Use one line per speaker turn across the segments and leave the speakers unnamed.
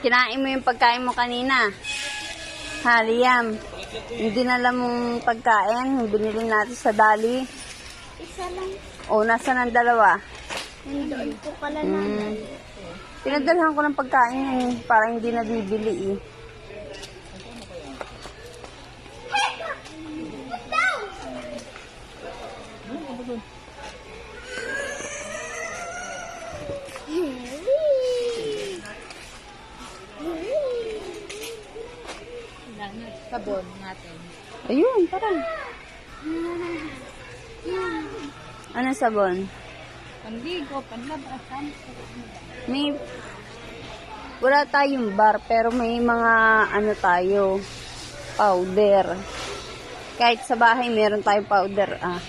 Kinain mo yung pagkain mo kanina. Ha, Liam? Yung dinala mong pagkain, binili natin sa dali.
Isa lang.
O, nasa ng dalawa?
Nandoon po pala na.
Mm. Pinadalhan ko ng pagkain yun eh, para hindi na bibili eh.
Sabon natin.
Ayun, parang. Ano sabon?
Panligo, panlabasan.
May wala tayong bar pero may mga ano tayo powder. Kahit sa bahay meron tayong powder ah.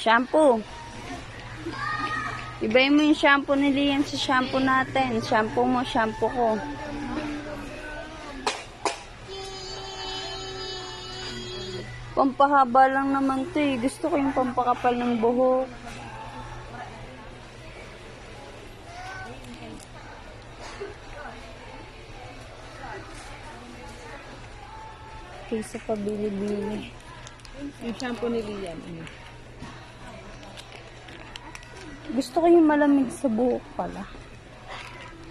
Shampoo. Ibayin mo yung shampoo ni Liam sa shampoo natin. Shampoo mo, shampoo ko. Pampahaba lang naman to eh. Gusto ko yung pampakapal ng buhok. Kaysa pabili-bili.
Yung shampoo ni Liam. Ano?
Gusto ko yung malamig sa buhok pala.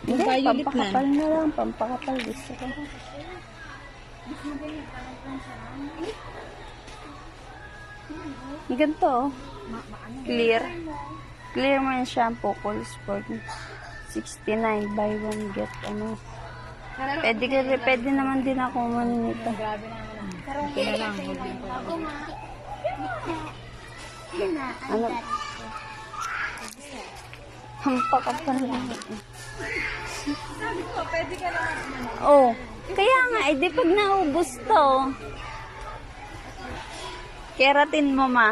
Yung
Hindi,
violet na.
pampakapal na lang. Pampakapal gusto ko. Ganito oh. Clear. Clear mo yung shampoo. Cool Sport. 69 buy one get ano. Pwede, ka, pwede naman din ako man nito.
Grabe naman. Ito na lang. Huwag yung
Ano? Pampakapal lang. Oh, kaya nga, eh, di pag naubos to, keratin mo ma.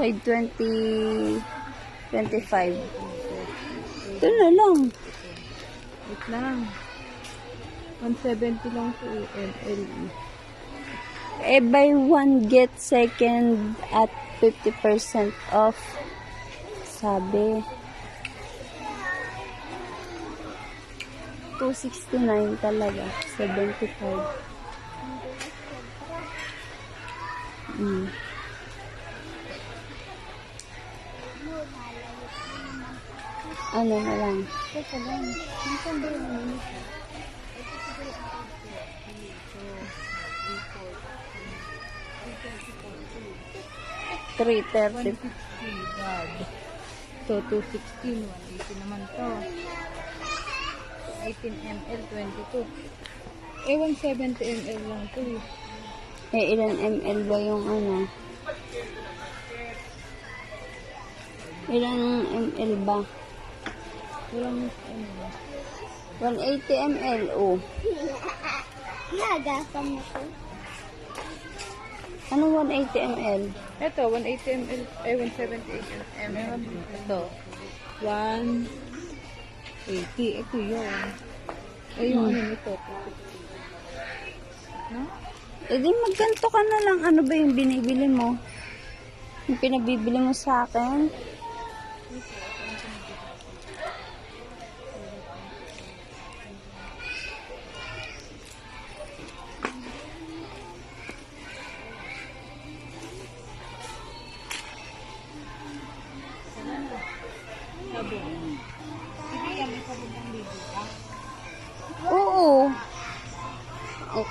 520, 25. Ito na lang.
Wait lang. 170 lang po eh. LLE.
Eh, buy one, get second at 50% off. Sabi. 269 talaga. 75. Mm. Ano na lang.
Teka lang. Minsan ba yung minute?
330.
160 bag. So, 216. 180 naman to. 18 ml, 22. Eh, 170 ml lang to eh.
Ilan ml ba yung ano? Ilan ml ba?
Walang ano.
180 ml, oh.
Nagasan mo ko.
Anong 180 ml?
Ito, 180 ml, eh, 178 ml. Ito, 180. Ito yun. Eh, yung ano nito. No?
Eh di magganto ka na lang. Ano ba yung binibili mo? Yung pinabibili mo sa akin? Oo.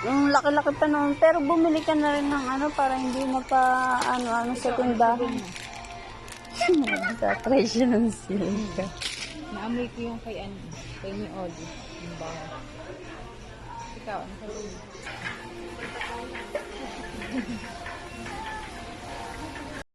Ang laki-laki pa naman. Pero bumili ka na rin ng ano para hindi na pa ano-ano sa tindahan. Tatry siya ng silka.
Naamoy ko yung kay ano, kay ni Odi. Yung bango. Ikaw, ano ka?